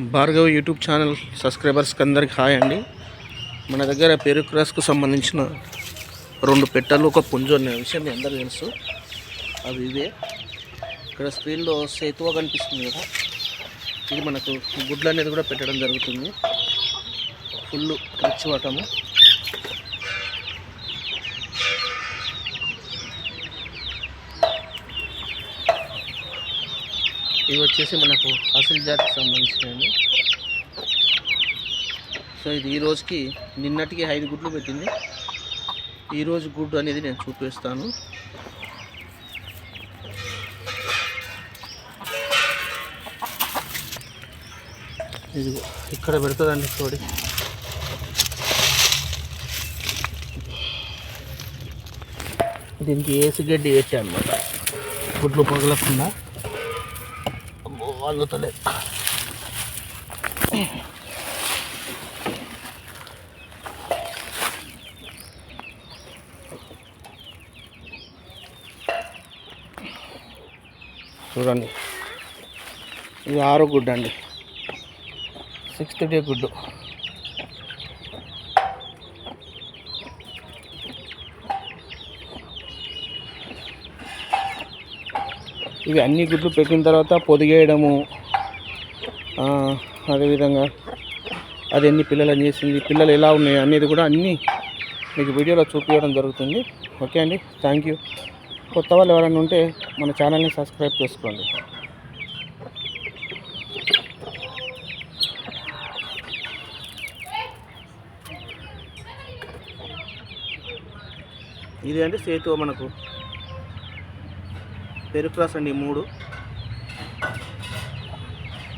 Bhargav YouTube channel సబ్స్క్రైబర్స్కి అందరికి hi అండి. మన దగ్గర పెరుక్రాస్కు సంబంధించిన రెండు పెట్టలు ఒక పుంజు అనే విషయం మీ అందరికీ తెలుసు. అవి ఇవే. ఇక్కడ స్క్రీన్లో సేతువ కనిపిస్తుంది కదా. ఇది మనకు గుడ్లు అనేది కూడా పెట్టడం జరుగుతుంది. ఫుల్ రిచ్ వాటము. ఇవి వచ్చేసి మనకు అసలు జాతికి సంబంధించినవి. సో ఇది ఈ రోజుకి నిన్నటికి ఐదు గుడ్లు పెట్టింది. ఈరోజు గుడ్డు అనేది నేను చూపిస్తాను. ఇది ఇక్కడ పెడుతుందండి కోడి దీనికి ఏసి గడ్డి వేసా అనమాట గుడ్లు పగలకుండా. అందుతలే చూడండి. ఇది ఆరో గుడ్డు అండి సిక్స్త్ డే గుడ్డు. ఇవి అన్ని గుడ్లు పెట్టిన తర్వాత పొదిగేయడము. అదేవిధంగా అది ఎన్ని పిల్లలు చేసింది పిల్లలు ఎలా ఉన్నాయి అనేది కూడా అన్నీ మీకు వీడియోలో చూపించడం జరుగుతుంది. ఓకే అండి థ్యాంక్ యూ. కొత్త వాళ్ళు ఎవరైనా ఉంటే మన ఛానల్ని సబ్స్క్రైబ్ చేసుకోండి. ఇది అంటే సేతు మనకు? పెరుక్రాస్ అండి ఈ మూడు.